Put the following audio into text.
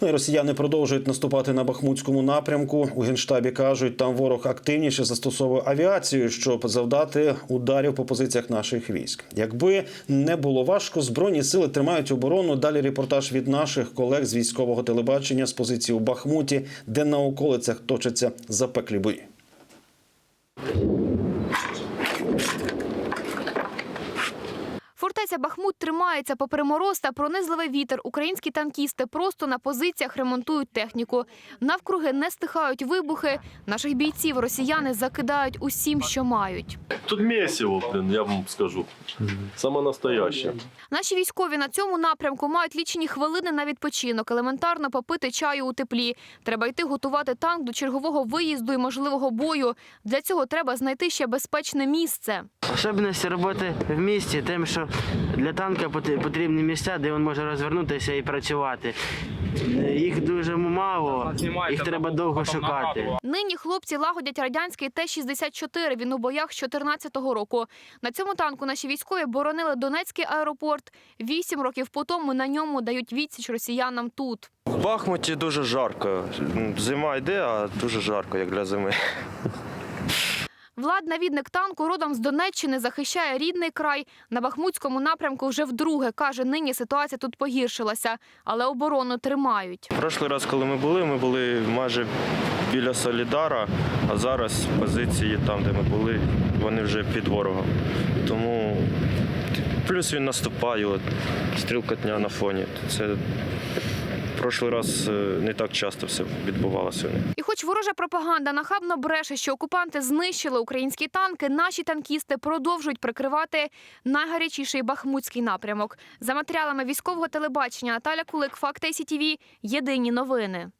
Росіяни продовжують наступати на Бахмутському напрямку. У генштабі кажуть, там ворог активніше застосовує авіацію, щоб завдати ударів по позиціях наших військ. Якби не було важко, збройні сили тримають оборону. Далі репортаж від наших колег з військового телебачення з позиції у Бахмуті, де на околицях точаться запеклі бої. Фортеця Бахмут тримається попри мороз та пронизливий вітер. Українські танкісти просто на позиціях ремонтують техніку. Навкруги не стихають вибухи. Наших бійців росіяни закидають усім, що мають. Тут месиво, блин, я вам скажу. Саме настояще. Наші військові на цьому напрямку мають лічені хвилини на відпочинок, елементарно попити чаю у теплі. Треба йти готувати танк до чергового виїзду і можливого бою. Для цього треба знайти ще безпечне місце. Особливості роботи в місті, тим, що для танка пот- потрібні місця, де він може розвернутися і працювати. Їх дуже мало, їх треба довго шукати. Нині хлопці лагодять радянський Т-64. Він у боях з 14-го року. На цьому танку наші військові боронили Донецький аеропорт. Вісім років по тому на ньому дають відсіч росіянам тут. В Бахмуті дуже жарко. Зима йде, а дуже жарко, як для зими. Влад, навідник танку, родом з Донеччини, захищає рідний край. На Бахмутському напрямку вже вдруге. Каже, нині ситуація тут погіршилася, але оборону тримають. Прошлий раз, коли ми були, ми були майже біля Солідара, а зараз позиції там, де ми були, вони вже під ворогом. Тому плюс він наступає, от, стрілкотня на фоні. Це прошлий раз е, не так часто все відбувалося. І хоч ворожа пропаганда нахабно бреше, що окупанти знищили українські танки, наші танкісти продовжують прикривати найгарячіший бахмутський напрямок. За матеріалами військового телебачення Наталя Кулик, Факт СІТІВІ Єдині новини.